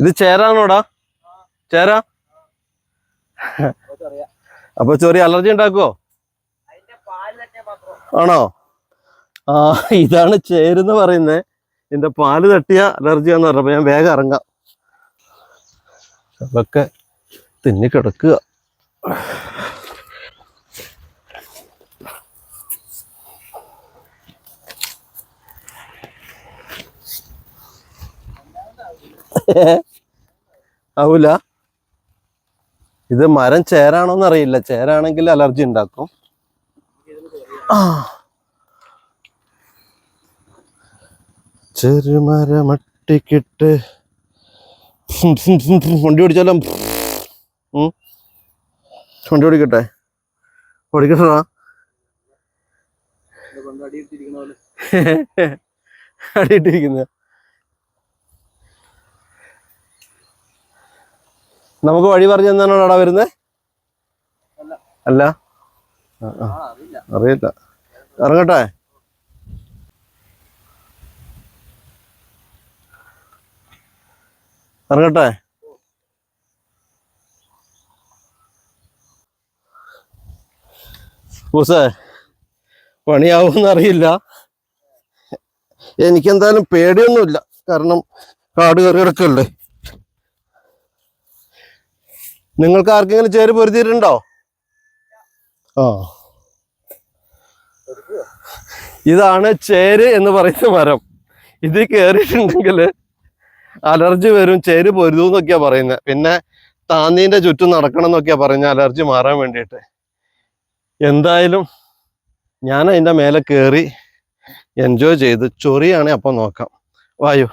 ഇത് ചേരാണോടാ? ചേരാ? അപ്പൊ ചെറിയ അലർജി ഉണ്ടാക്കുവോ? ആണോ? ആ ഇതാണ് ചേരുന്ന് പറയുന്നേ. ഇതിന്റെ പാൽ തട്ടിയ അലർജി എന്ന് പറഞ്ഞപ്പോ ഞാൻ വേഗം ഇറങ്ങാം. അതൊക്കെ തിന്നി കിടക്കുക ആവൂല. ഇത് മരം ചേരാണോന്ന് അറിയില്ല. ചേരാണെങ്കിൽ അലർജി ഉണ്ടാക്കും. ചെറുമരമട്ടിക്കിട്ട് വണ്ടി ഓടിച്ചാലോ. വണ്ടി ഓടിക്കട്ടെ? ഓടിക്കട്ടാ അടിയിട്ടിരിക്കുന്ന. നമുക്ക് വഴി പറഞ്ഞു തന്നാണോ അവിടെ വരുന്നത് അല്ല. അറിയില്ല. ഇറങ്ങട്ടെ. ഇറങ്ങട്ടെ. പൂസേ പണിയാവുമെന്ന് അറിയില്ല എനിക്കെന്തായാലും പേടിയൊന്നുമില്ല. കാരണം കാട് കയറി കിടക്കല്ലേ. നിങ്ങൾക്ക് ആർക്കെങ്കിലും ചേര് പൊരുത്തിയിട്ടുണ്ടോ ആ. ഇതാണ് ചേര് എന്ന് പറയുന്ന മരം. ഇത് കയറിയിട്ടുണ്ടെങ്കിൽ അലർജി വരും ചേര് പൊരുതും എന്നൊക്കെയാ പറയുന്നത് പിന്നെ താന്നീന്റെ ചുറ്റും നടക്കണം എന്നൊക്കെയാ പറയുന്നത് അലർജി മാറാൻ വേണ്ടിയിട്ട്. എന്തായാലും ഞാൻ അതിന്റെ മേലെ കയറി എൻജോയ് ചെയ്ത് ചൊറിയാണെ അപ്പം നോക്കാം. വായു.